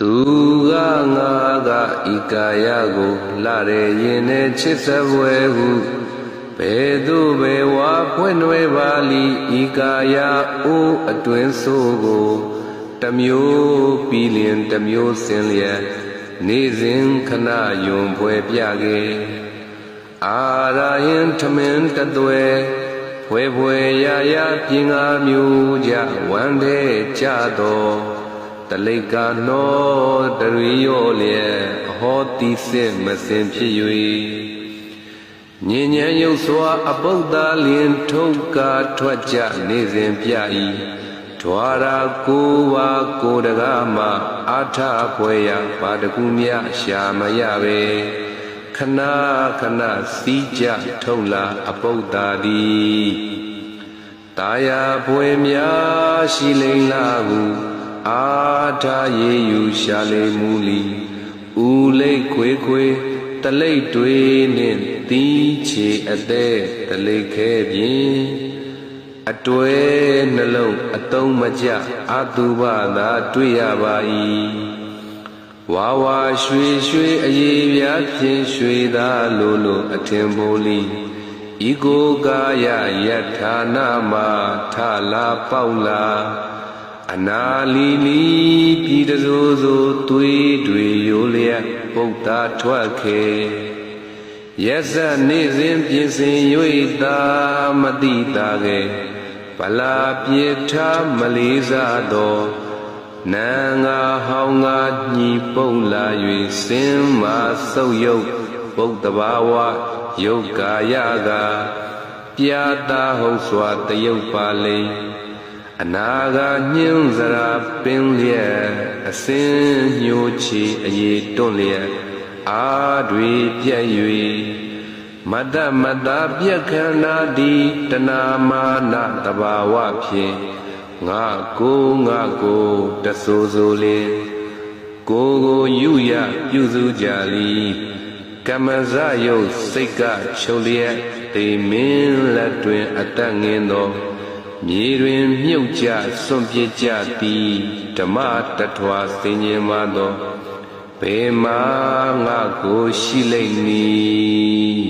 သူကငါကဤကာယကိုလှတဲ့ရင်နဲ့ချစ်စပွဲဟုဘယ်သို့ပဲဝါဖွင့်ွယ်ပါလိဤကာယအိုးအတွင်ဆိုးကိုတစ်မျိုးပြီးလျင်တစ်မျိုးစင်လျက်နေစဉ်ခဏယွန်ပွဲပြခဲ့အာရယင်ထမင်းတသွဲဖွဲဖွဲရရပြင်ငါမျိုးကြဝမ်းတဲ့ကြတော် တလိကနောတရီရောလျက်အဟောတိစစ်မစင်ဖြစ်၍ညဉ့်ဉန်းရုပ်စွာအပုဒ္ဒါလင်ထုတ်ကာထွက်ကြနေစဉ်ပြ၏ဓွာရာကိုပါကိုတကားမှအာထဖွဲရပါတကူမြရှာမရပဲခဏခဏစီးကြထုတ်လာအပုဒ္ဒါသည်တာယာပွဲများရှိလိမ့်လာဟု အာထာရေယူရှာလေမူလီဥလိတ်ခွေခွေတလိတ်တွေနှင့်တီးချေအသေးတလိတ်ခဲပြင်းအတွဲနှလုံးအတုံးမကြအတုပသာတွေ့ရပါ၏ဝါဝါရွှေရွှေအရေးပြားဖြင့်ရွှေသာလိုလိုအထင်ပိုလီဤကိုကာယယထာနာမထလာပေါက်လာ အနာလီလီပြည်တစိုးစိုးသွေးတွေရိုလျက်ပုတ်သာထွက်ခေရက်စက်နေစဉ်ပြင်ဆင်၍သာမတိတာကေဗလာပြေထားမလေးစားသောနံငါဟောင်းငါညီပုံလာ၍စင်မာဆုပ်ယုတ်ပုတ်တဘာဝယုတ်ကာယကပြာတာဟုတ်စွာတယုတ်ပါလိမ့် အနာဂါညှင်းစရာပင်လျက်အစင်းညိုချီအေတွန့်လျက်အာတွေပြက်၍မတ္တမတ္တာပြက်ခန္ဓာဒီတဏမာနတဘာဝဖြင့်ငါကိုငါကိုတဆိုးဆိုလင်ကိုကိုယူရပြုစုကြလီကမ္မဇယုတ်စိတ်ကချုပ်လျက်တေမင်းလက်တွင်အတက်ငင်းသော မြေတွင်မြုပ်ကြစွန့်ပစ်ကြသည်ဓမ္မတထွာစင်ញင်မာသောဘေမာငါကိုရှိလိမ့်မည်